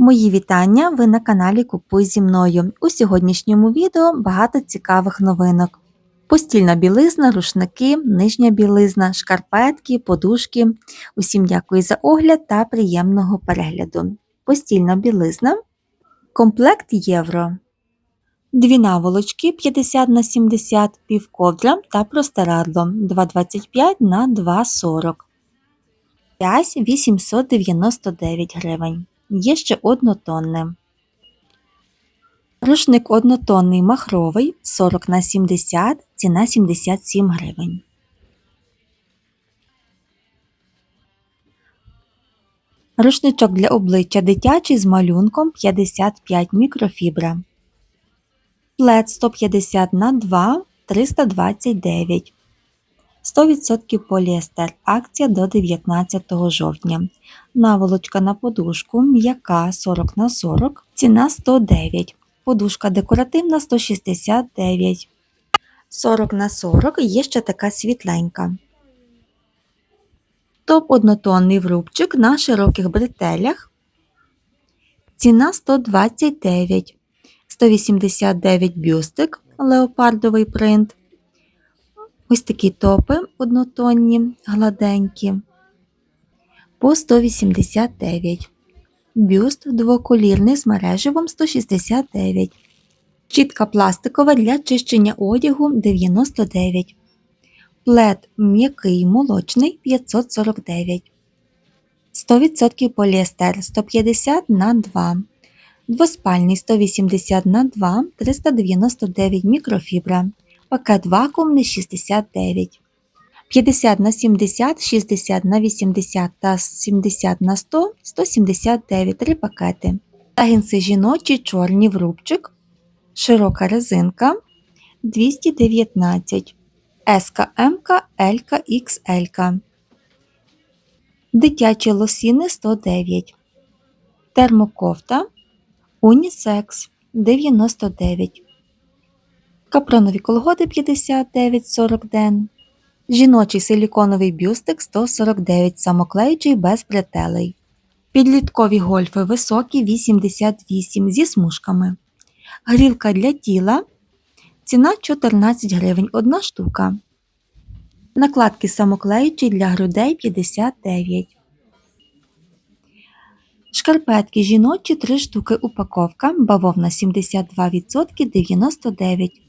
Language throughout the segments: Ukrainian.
Мої вітання! Ви на каналі Купуй зі мною. У сьогоднішньому відео багато цікавих новинок. Постільна білизна, рушники, нижня білизна, шкарпетки, подушки. Усім дякую за огляд та приємного перегляду. Постільна білизна. Комплект євро. Дві наволочки 50 на 70 півковдра та простирадло 2,25 на 2,40. Вязь 899 гривень. Є ще однотонне. Рушник однотонний махровий 40 на 70, ціна 77 гривень. Рушничок для обличчя дитячий з малюнком 55 мікрофібра. Плед 150 на 2 329. 100% поліестер. Акція до 19 жовтня. Наволочка на подушку м'яка 40 на 40, ціна 109. Подушка декоративна 169. 40 на 40 є ще така світленька. Топ однотонний врубчик на широких бретелях. Ціна 129. 189 бюстик, леопардовий принт. Ось такі топи однотонні, гладенькі. По 189. Бюст двоколірний з мереживом 169. Щітка пластикова для чищення одягу 99. Плед м'який молочний 549. 100% поліестер 150 на 2. Двоспальний 180 на 2 399 мікрофібра. Пакет вакуумний 69. 50 на 70, 60 на 80 та 70 на 100 179 три пакети. Легінси жіночі чорні врубчик. Широка резинка 219. СК, МК, ЛК. Дитячі лосіни 109. Термокофта. Унісекс 99. Капронові колготи 59-40 ден. Жіночий силіконовий бюстик 149 самоклеючий без бретелей. Підліткові гольфи високі 88 зі смужками. Грілка для тіла. Ціна 14 гривень одна штука. Накладки самоклеючі для грудей 59. Шкарпетки жіночі 3 штуки упаковка, бавовна 72% 99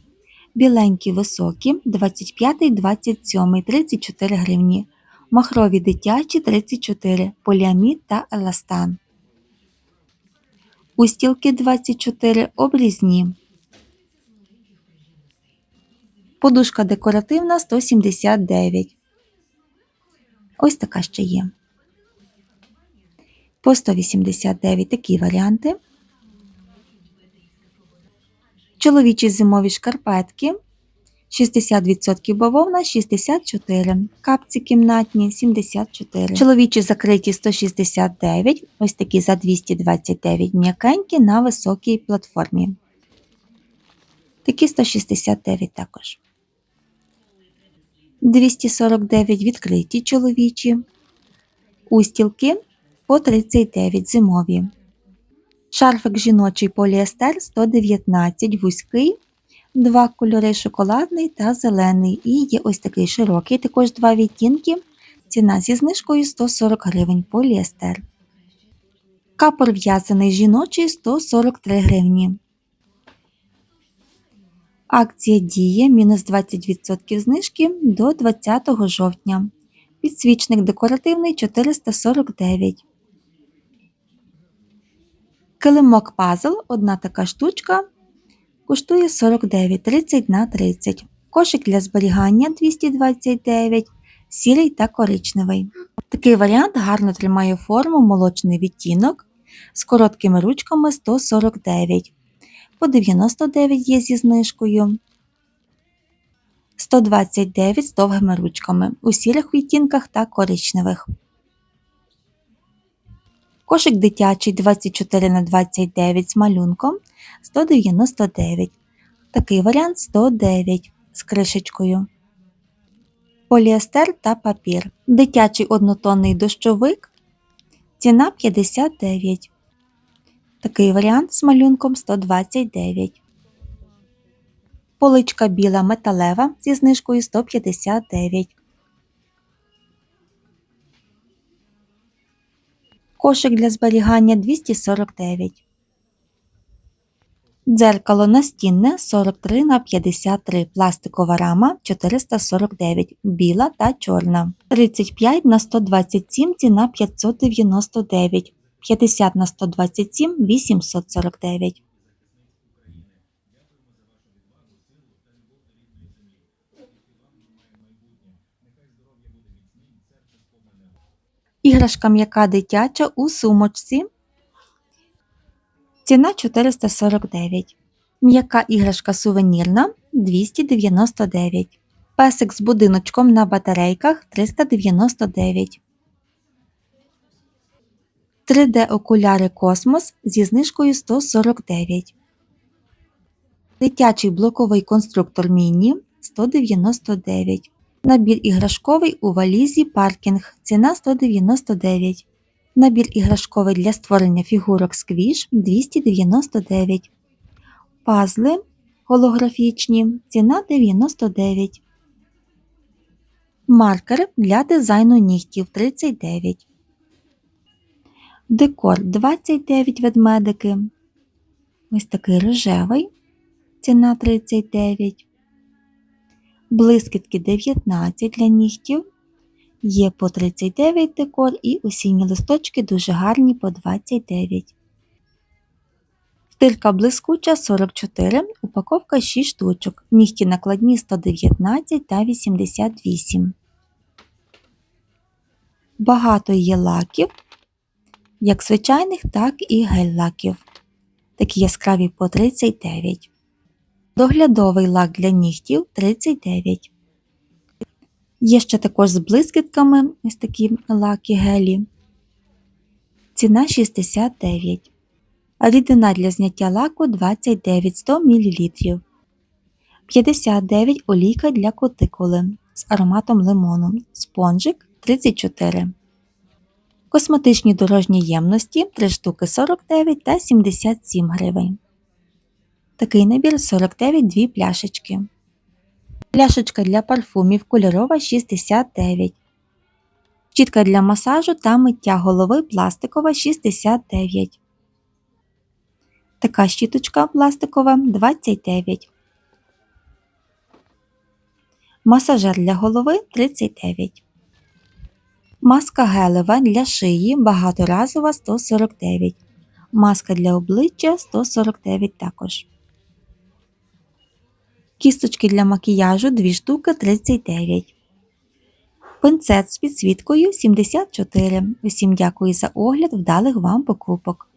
Біленькі високі 25, 27, 34 гривні. Махрові дитячі 34, поліамід та еластан. Устілки 24 обрізні. Подушка декоративна 179. Ось така ще є. По 189 такі варіанти. Чоловічі зимові шкарпетки 60% бавовна 64, капці кімнатні 74. Чоловічі закриті 169, ось такі за 229 м'якенькі на високій платформі. Такі 169 також. 249 відкриті чоловічі. Устілки по 39 зимові. Шарфик жіночий поліестер 119 вузький, два кольори шоколадний та зелений. І є ось такий широкий, також два відтінки. Ціна зі знижкою 140 гривень поліестер. Капор в'язаний жіночий 143 гривні. Акція діє мінус 20% знижки до 20 жовтня. Підсвічник декоративний 449 Килимок пазл, одна така штучка, коштує 49 30 на 30. Кошик для зберігання 229, сірий та коричневий. Такий варіант гарно тримає форму молочний відтінок з короткими ручками 149. По 99 є зі знижкою. 129 з довгими ручками у сірих відтінках та коричневих. Кошик дитячий 24 на 29 з малюнком 199. Такий варіант 109 з кришечкою. Поліестер та папір. Дитячий однотонний дощовик. Ціна 59. Такий варіант з малюнком 129. Поличка біла металева зі знижкою 159. Кошик для зберігання 249. Дзеркало настінне 43 на 53, пластикова рама 449, біла та чорна. 35 на 127 ціна 599, 50 на 127 849. Іграшка м'яка дитяча у сумочці. Ціна 449. М'яка іграшка сувенірна 299. Песик з будиночком на батарейках 399. 3D окуляри Космос зі знижкою 149. Дитячий блоковий конструктор Міні 199. Набір іграшковий у валізі паркінг. Ціна 199. Набір іграшковий для створення фігурок сквіш 299. Пазли голографічні. Ціна 99. Маркер для дизайну нігтів 39. Декор 29 ведмедики. Ось такий рожевий. Ціна 39. Блискітки 19 для нігтів. Є по 39 декор і осінні листочки дуже гарні по 29. Втирка блискуча 44, упаковка 6 штучок. Нігті накладні 119 та 88. Багато є лаків, як звичайних, так і гель-лаків. Такі яскраві по 39. Доглядовий лак для нігтів 39. Є ще також з блискітками ось такі лаки гелі. Ціна 69. А рідина для зняття лаку 29 100 мл. 59 олійка для кутикули з ароматом лимону. Спонжик 34. Косметичні дорожні ємності 3 штуки 49 та 77 гривень. Такий набір 49 дві пляшечки. Пляшечка для парфумів кольорова 69. Щітка для масажу та миття голови пластикова 69. Така щіточка пластикова 29. Масажер для голови 39. Маска гелева для шиї багаторазова 149. Маска для обличчя 149 також. Кісточки для макіяжу 2 штуки 39. Пинцет з підсвіткою 74. Усім дякую за огляд, вдалих вам покупок.